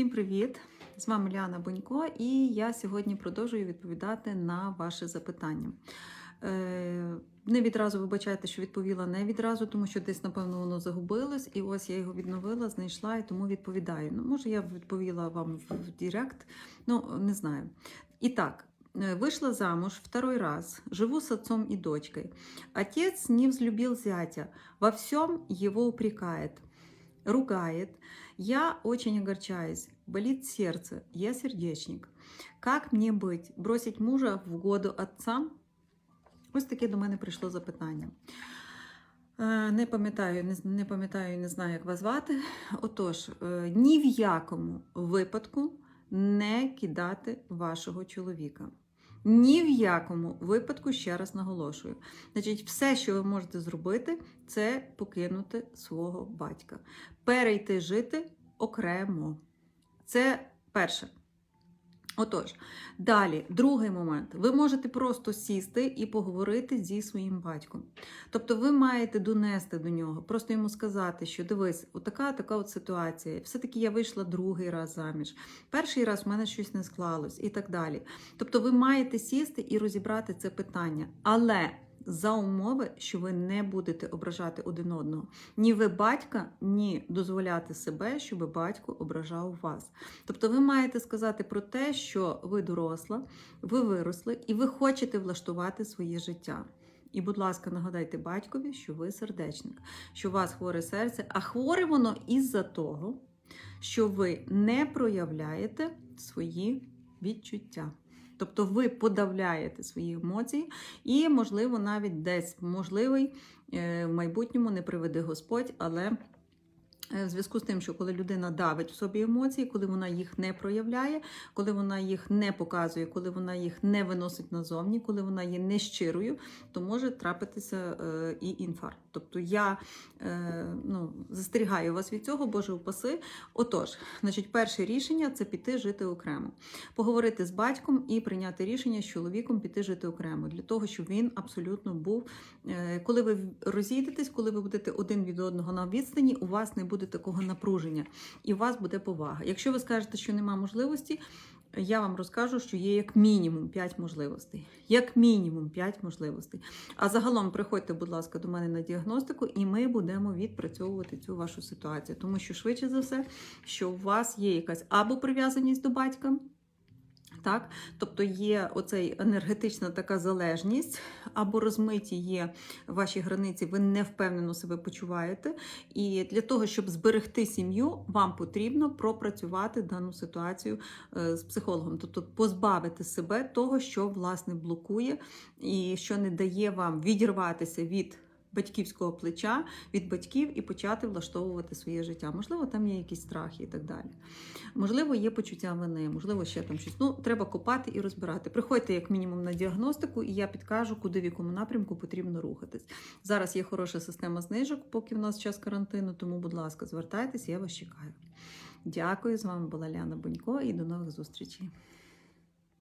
Всім привіт! З вами Ліана Бонько, і я сьогодні продовжую відповідати на ваші запитання. Е, Не відразу вибачайте, що відповіла не відразу, тому що десь, напевно, воно загубилось, і ось я його відновила, знайшла і тому відповідаю. Ну, може, я відповіла вам в Директ, ну не знаю. І так. э, Вышла замуж второй раз, живу с отцом и дочкой. Отец не взлюбил зятя, во всем его упрекает, ругает. Я очень огорчаюсь, болит сердце, я сердечник. Как мне быть? Бросить мужа в году отца? Ось таке до мене прийшло запитання. Е, Не пам'ятаю, не, пам'ятаю не знаю, як вас звати. Отож, е, ні в якому випадку не кидати вашого чоловіка. Ні в якому випадку, ще раз наголошую. Значить, все, що ви можете зробити, це покинути свого батька. Перейти жити окремо. Це перше. Отож, далі, другий момент. Ви можете просто сісти і поговорити зі своїм батьком. Тобто ви маєте донести до нього, просто йому сказати, що дивись, отака така от ситуація. Все-таки я вийшла другий раз заміж. Перший раз в мене щось не склалось і так далі. Тобто ви маєте сісти і розібрати це питання. Але за умови, що ви не будете ображати один одного. Ні ви батька, ні дозволяти себе, щоб батько ображав вас. Тобто ви маєте сказати про те, що ви доросла, ви виросли і ви хочете влаштувати своє життя. І, будь ласка, нагадайте батькові, що ви сердечник, що у вас хворе серце, а хворе воно із-за того, що ви не проявляєте свої відчуття. Тобто ви подавляєте свої емоції, і, можливо, навіть десь можливий е, в майбутньому не приведе Господь, але е, в зв'язку з тим, що коли людина давить в собі емоції, коли вона їх не проявляє, коли вона їх не показує, коли вона їх не виносить назовні, коли вона є нещирою, то може трапитися е, і інфаркт. Тобто я е, ну, застерігаю вас від цього, Боже упаси. Отож, значить, перше рішення це піти жити окремо, поговорити з батьком і прийняти рішення з чоловіком піти жити окремо, для того, щоб він абсолютно був. е, Коли ви розійдетесь, коли ви будете один від одного на відстані, у вас не буде такого напруження, і у вас буде повага. Якщо ви скажете, що нема можливості, я вам розкажу, що є як мінімум 5 можливостей. Як мінімум 5 можливостей. А загалом приходьте, будь ласка, до мене на діагностику, і ми будемо відпрацьовувати цю вашу ситуацію. Тому що, швидше за все, що у вас є якась або прив'язаність до батька. Так, тобто є оцей енергетична така залежність, або розмиті є ваші границі, ви не впевнено себе почуваєте. І для того, щоб зберегти сім'ю, вам потрібно пропрацювати дану ситуацію е, з психологом, тобто позбавити себе того, що власне блокує і що не дає вам відірватися від. Батьківського плеча від батьків і почати влаштовувати своє життя. Можливо, там є якісь страхи і так далі. Можливо, є почуття вини, можливо, ще там щось. Ну, треба копати і розбирати. Приходьте як мінімум на діагностику, і я підкажу, куди в якому напрямку потрібно рухатись. Зараз є хороша система знижок, поки в нас час карантину, тому, будь ласка, звертайтеся, я вас чекаю. Дякую, з вами була Ляна Бонько і до нових зустрічей.